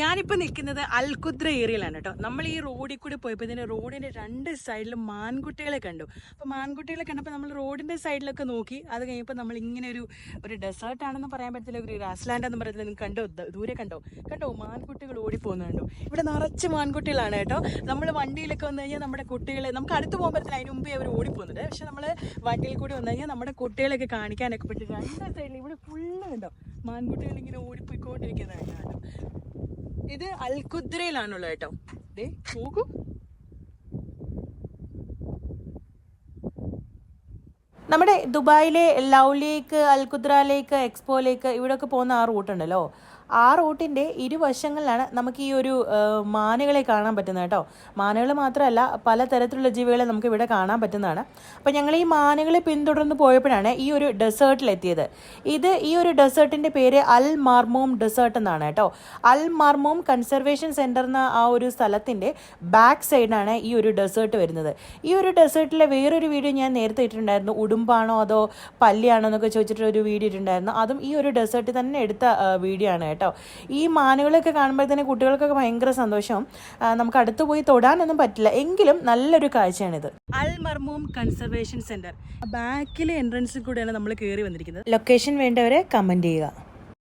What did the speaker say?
ഞാനിപ്പോൾ നിൽക്കുന്നത് അൽകുദ്ര ഏരിയയിലാണ് കേട്ടോ. നമ്മൾ ഈ റോഡിൽ കൂടി പോയപ്പോൾ ഇതിന്റെ റോഡിന്റെ രണ്ട് സൈഡിലും മാൻകുട്ടികളെ കണ്ടു. അപ്പോൾ മാൻകുട്ടികളെ കണ്ടപ്പോൾ നമ്മൾ റോഡിന്റെ സൈഡിലൊക്കെ നോക്കി. അത് കഴിഞ്ഞപ്പോൾ നമ്മൾ ഇങ്ങനെ ഒരു ഒരു ഡെസേർട്ട് ആണെന്ന് പറയാൻ പറ്റില്ല ഒരു ഗ്രാസ്ലാൻഡ് എന്ന് പറയത്തില്ല നിങ്ങൾ കണ്ടോ? ദൂരെ കണ്ടോ? കണ്ടോ? മാൻകുട്ടികൾ ഓടിപ്പോകുന്നത് കണ്ടോ? ഇവിടെ നിറച്ച് മാൻകുട്ടികളാണ് കേട്ടോ. നമ്മൾ വണ്ടിയിലൊക്കെ വന്നു കഴിഞ്ഞാൽ നമ്മുടെ കുട്ടികളെ നമുക്ക് അടുത്ത് പോകാൻ പറ്റില്ല അതിന് മുമ്പേ അവർ ഓടിപ്പോകുന്നുണ്ട് പക്ഷെ നമ്മൾ വണ്ടിയിൽ കൂടി വന്നു കഴിഞ്ഞാൽ നമ്മുടെ കുട്ടികളെയൊക്കെ കാണിക്കാനൊക്കെ പറ്റും. രണ്ട് സൈഡിൽ ഇവിടെ ഫുള്ള് കണ്ടോ മാൻകുട്ടികൾ ഇങ്ങനെ ഓടിപ്പോയിക്കൊണ്ടിരിക്കുന്നതാണ് കേട്ടോ ഇത് അൽകുദ്രയിലാണുള്ളത് കേട്ടോ. ദേ നോക്കൂ. നമ്മുടെ ദുബായിലെ ലൗലേക്ക് ലേക്ക് അൽകുദ്ര ലേക്ക് എക്സ്പോ ലേക്ക് ഇവിടെയൊക്കെ പോകുന്ന ആ റൂട്ടുണ്ടല്ലോ. ആ റൂട്ടിന്റെ ഇരുവശങ്ങളിലാണ് നമുക്ക് ഈ ഒരു മാനുകളെ കാണാൻ പറ്റുന്നത് കേട്ടോ. മാനുകൾ മാത്രമല്ല പലതരത്തിലുള്ള ജീവികളെ നമുക്ക് ഇവിടെ കാണാൻ പറ്റുന്നതാണ്. അപ്പോൾ ഞങ്ങൾ ഈ മാനുകളെ പിന്തുടർന്ന് പോയപ്പോഴാണ് ഈ ഒരു ഡെസേർട്ടിലെത്തിയത് ഇത് ഈ ഒരു ഡെസേർട്ടിന്റെ പേര് അൽ മാർമോം ഡെസേർട്ട് എന്നാണ് കേട്ടോ. അൽ മാർമോം കൺസർവേഷൻ സെന്റർ എന്ന ആ ഒരു സ്ഥലത്തിന്റെ ബാക്ക് സൈഡാണ് ഈ ഒരു ഡെസേർട്ട് വരുന്നത്. ഈ ഒരു ഡെസേർട്ടിലെ വേറൊരു വീഡിയോ ഞാൻ നേരത്തെ ഇട്ടിട്ടുണ്ടായിരുന്നു. ഉടുമ്പാണോ അതോ പല്ലിയാണോ എന്നൊക്കെ ചോദിച്ചിട്ടൊരു വീഡിയോ ഇട്ടിട്ടുണ്ടായിരുന്നു. അതും ഈ ഒരു ഡെസേർട്ടിൽ തന്നെ എടുത്ത വീഡിയോ ആണ് കേട്ടോ. ഈ മാനുകളൊക്കെ കാണുമ്പോഴത്തേന് തന്നെ കുട്ടികൾക്കൊക്കെ ഭയങ്കര സന്തോഷം. നമുക്ക് അടുത്ത് പോയി തൊടാനൊന്നും പറ്റില്ല. എങ്കിലും നല്ലൊരു കാഴ്ചയാണിത്. Al Marmoom conservation centre. ബാക്കിലെ എൻട്രൻസിൽ കൂടെയാണ് നമ്മൾ കയറി വന്നിരിക്കുന്നത്. ലൊക്കേഷൻ വേണ്ടവരെ കമന്റ് ചെയ്യുക.